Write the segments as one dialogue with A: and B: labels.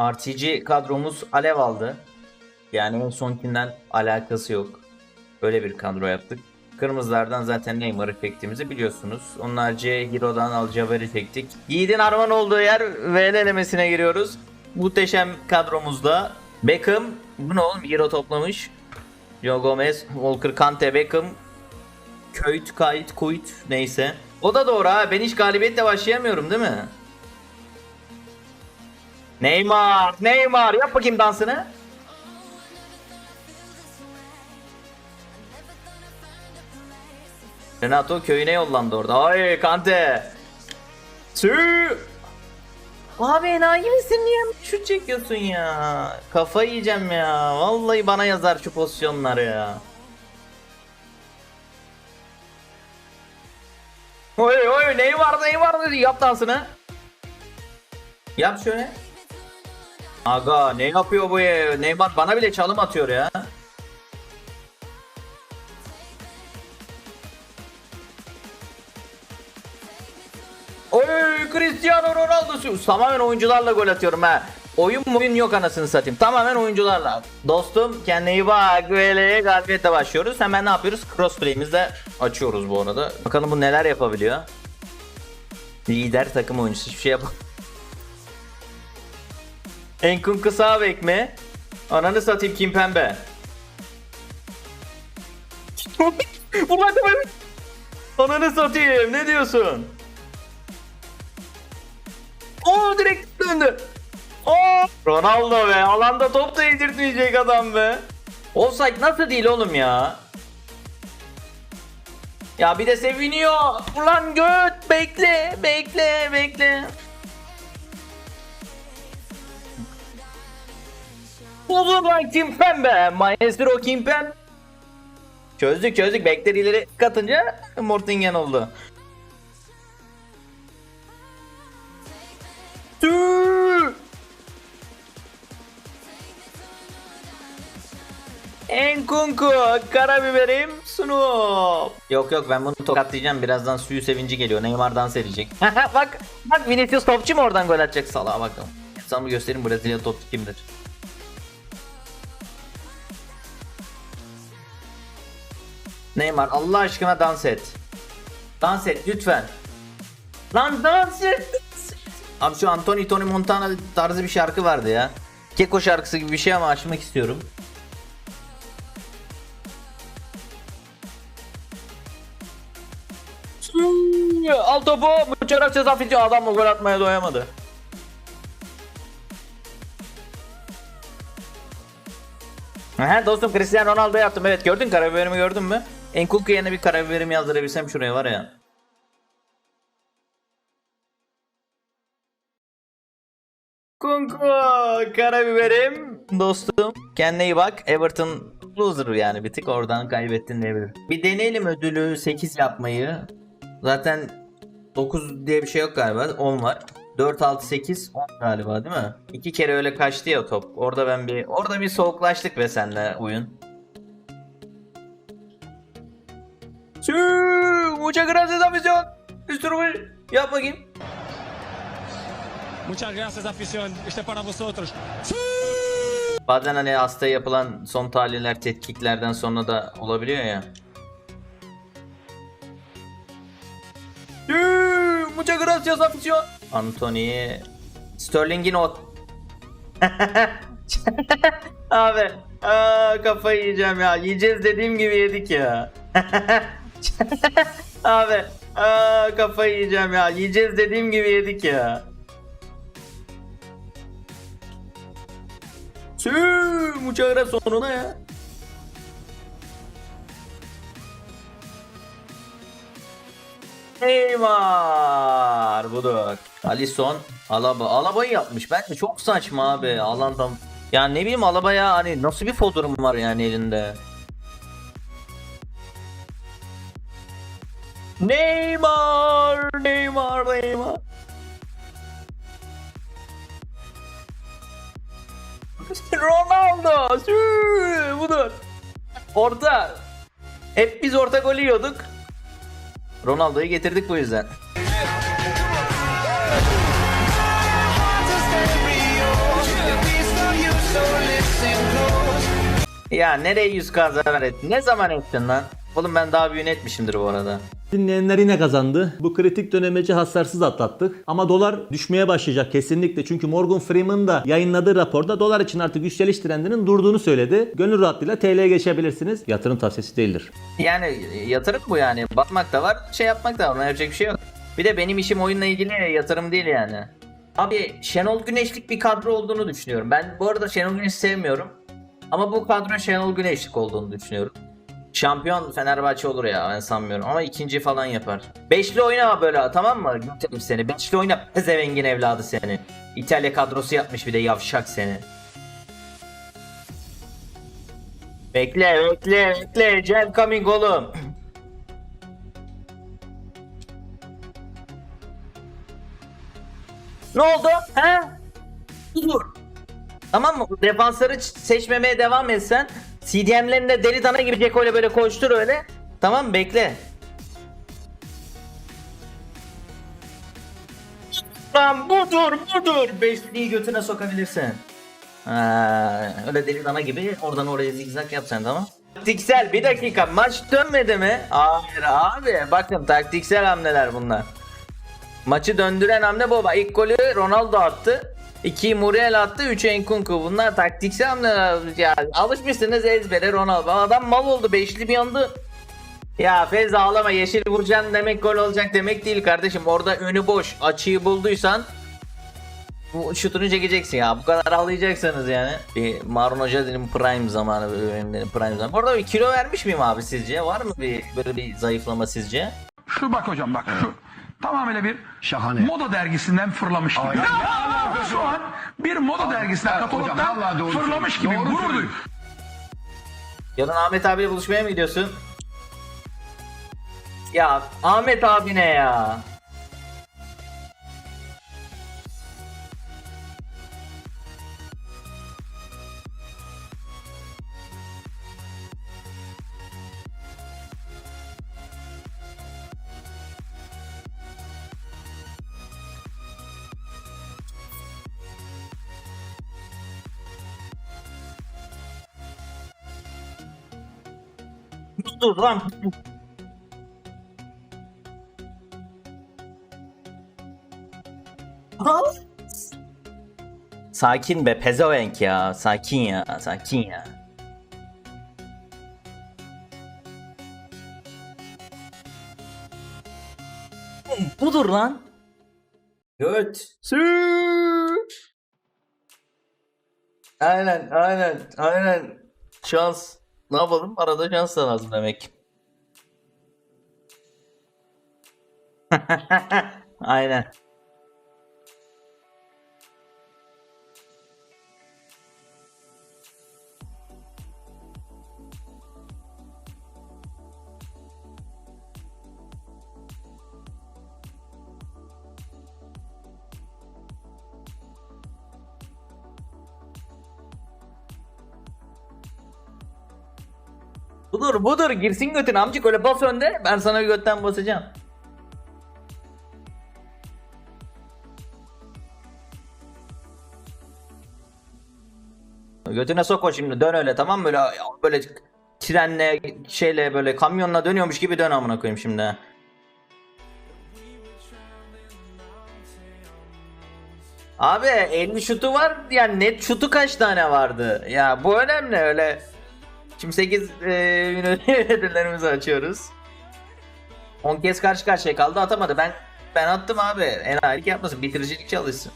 A: RTG kadromuz alev aldı. Yani en sonkinden alakası yok. Böyle bir kadro yaptık. Kırmızılardan zaten Neymar efektimizi biliyorsunuz. Onun harici Hero'dan Alcaver efektik. Yiğit'in arman olduğu yer VL elemesine giriyoruz. Muhteşem kadromuzda Beckham, bu ne oğlum Hero toplamış. Joe Gomez, Walker Kante, Beckham, Köyt, Kayıt, Kuyt neyse. O da doğru ha ben hiç galibiyetle başlayamıyorum değil mi? Neymar, Neymar yap bakayım dansını. Renato köyüne yollandı orada. Ay Kante. Sü. Abi enayi misin niye şut çekiyorsun ya? Kafayı yiyeceğim ya. Vallahi bana yazar şu pozisyonları ya. Oy oy neyi var neyi yap dansını. Yap şöyle. Aga ne yapıyor bu ya? Neymar bana bile çalım atıyor ya. Oy Cristiano Ronaldo tamamen oyuncularla gol atıyorum ha. Oyun oyun yok anasını satayım. Tamamen oyuncularla. Dostum kendine iyi bak. Böyle galibiyetle başlıyoruz. Hemen ne yapıyoruz? Crossplay'imizde açıyoruz bu arada. Bakalım bu neler yapabiliyor. Lider takım oyuncusu hiçbir şey yap. Enkunku sağ bek mi? Ananı satayım Kim Pembe. Ulan da ben- Ananı satayım ne diyorsun? Oo direkt döndü. Oo Ronaldo be alanda top da yedirtmeyecek adam be. Offside nasıl değil oğlum ya? Ya bir de seviniyor. Ulan göt bekle bekle bekle. Olur lan Kimpembe. Maestro Kimpem. Çözdük çözdük. Beklerileri katınca Mortingen oldu. Tüü! Enkunku, karabiberim, Snoop. Yok yok ben bunu tokatlayacağım. Birazdan suyu sevinci geliyor. Neymar dans edecek. bak, bak Vinicius topçu mu oradan gol atacak? Salaha bakalım. Sana göstereyim Brezilya topçu kimdir. Neymar Allah aşkına dans et. Dans et lütfen. Lan dans et. Abi şu Anthony Tony Montana tarzı bir şarkı vardı ya. Keko şarkısı gibi bir şey ama açmak istiyorum. Al topu. Muçarak cezafici adam mı gol atmaya doyamadı. Aha dostum Cristiano Ronaldo yaptım. Evet gördün karabiberimi gördün mü? Enkunku yerine bir karabiberimi yazdırabilsem şuraya var ya. Kunku karabiberim dostum. Kendine iyi bak. Everton loser yani bir tık oradan kaybettin diyebilirim. Bir deneyelim ödülü 8 yapmayı. Zaten 9 diye bir şey yok galiba. 10 var. 4 6 8 10 galiba değil mi? İki kere öyle kaçtı ya top. Orada ben bir orada bir soğuklaştık be senle oyun. Sü, muchas gracias afición. Üstürümü yap bakayım.
B: Muchas gracias afición, este para vosotros.
A: Bazen hani hasta yapılan son tahliller tetkiklerden sonra da olabiliyor ya. Yee, Muchas gracias afición. Anthony Sterling'in o Abi aa, kafayı yiyeceğim ya. Yiyeceğiz dediğim gibi yedik ya. Abi aa, kafayı yiyeceğim ya. Yiyeceğiz dediğim gibi yedik ya. Muchas gracias sonuna ya. Neymar budur. Alisson Alaba. Alaba'yı yapmış. Bence çok saçma abi. Alandan ya ne bileyim Alaba ya hani nasıl bir fotoğrafım var yani elinde. Neymar, Neymar, Neymar. Ronaldo, Şuu, budur. Orta. Hep biz orta golü yiyorduk. Ronaldo'yu getirdik bu yüzden. Ya nereye 100k zarar? Ne zaman ettin lan? Oğlum ben daha büyüğünü etmişimdir bu arada.
C: Dinleyenler yine kazandı. Bu kritik dönemeci hasarsız atlattık. Ama dolar düşmeye başlayacak kesinlikle. Çünkü Morgan Freeman da yayınladığı raporda dolar için artık yükseliş trendinin durduğunu söyledi. Gönül rahatlığıyla TL'ye geçebilirsiniz. Yatırım tavsiyesi değildir.
A: Yani yatırım bu yani. Batmak da var, şey yapmak da var. Ona yapacak bir şey yok. Bir de benim işim oyunla ilgili yatırım değil yani. Abi Şenol Güneşlik bir kadro olduğunu düşünüyorum. Ben bu arada Şenol Güneş'i sevmiyorum. Ama bu kadro Şenol Güneşlik olduğunu düşünüyorum. Şampiyon Fenerbahçe olur ya ben sanmıyorum ama ikinci falan yapar. Beşli oyna böyle tamam mı? Götürüm seni. Beşli oyna pezevengin evladı seni. İtalya kadrosu yapmış bir de yavşak seni. Bekle bekle bekle. Gel coming oğlum. ne oldu? He? Dur. Tamam mı? Defansları seçmemeye devam etsen CDM'lerinde deli dana gibi Ceko ile böyle koştur öyle. Tamam? Bekle. Lan budur budur. Beşliği götüne sokabilirsin. Ha, öyle deli dana gibi oradan oraya zigzag yap sen tamam. Taktiksel bir dakika maç dönmedi mi? Hayır abi bakın taktiksel hamleler bunlar. Maçı döndüren hamle bu. Bak, İlk golü Ronaldo attı. 2'yi Muriel attı. 3'ü Enkunku. Bunlar taktiksel hamleler. Ya, alışmışsınız ezbere Ronaldo. Adam mal oldu. Beşli bir anda. Ya Fez ağlama. Yeşil vuracaksın demek gol olacak demek değil kardeşim. Orada önü boş. Açıyı bulduysan bu şutunu çekeceksin ya. Bu kadar ağlayacaksanız yani. Bir Marun Hoca dedim prime zamanı. Prime zamanı. Orada bir kilo vermiş miyim abi sizce? Var mı bir böyle bir zayıflama sizce?
D: Şu bak hocam bak şu tamamıyla bir
E: Şahane.
D: moda dergisinden fırlamış gibi.
E: Aynen.
D: Ya, şu an bir moda dergisinden
E: Evet, hocam,
D: katalogdan
E: vallahi doğru
D: fırlamış gibi.
E: Doğru
D: gurur duy.
A: Yarın Ahmet abiyle buluşmaya mı gidiyorsun? Ya Ahmet abi ne ya? Dur lan. Sakin be pezevenk ya. Sakin ya. Sakin ya. Budur lan. Göt. Aynen aynen aynen. Şans. Ne yapalım? Arada şans lazım demek. aynen. Budur budur girsin götün amcık öyle bas önde ben sana bir götten basacağım. Götüne sok o şimdi dön öyle tamam böyle böyle trenle şeyle böyle kamyonla dönüyormuş gibi dön amına koyayım şimdi. Abi 50 şutu var yani net şutu kaç tane vardı? Ya bu önemli öyle. Şimdi 8 e, açıyoruz. 10 kez karşı karşıya kaldı atamadı. Ben ben attım abi. Enayilik yapmasın. Bitiricilik çalışsın.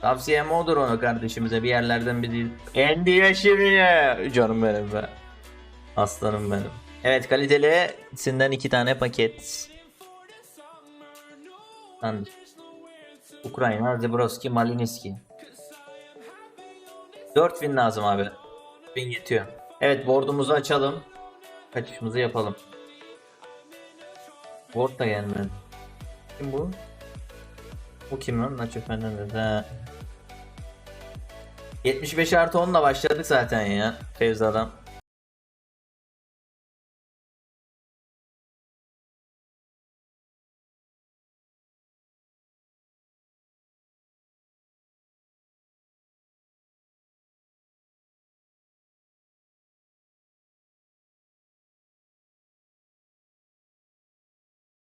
A: Tavsiyem odur onu kardeşimize bir yerlerden bir değil. Endi yaşını Canım benim be. Aslanım benim. Evet kaliteli sinden iki tane paket. Anladım. Ukrayna, Zebroski, Malinski. 4000 lazım abi. 1000 yetiyor. Evet board'umuzu açalım. Kaçışımızı yapalım. Board da gelmedi. Kim bu? Bu kim lan? Nacho Fernandez. Ha. 75 artı 10'la başladık zaten ya. Fevzi adam.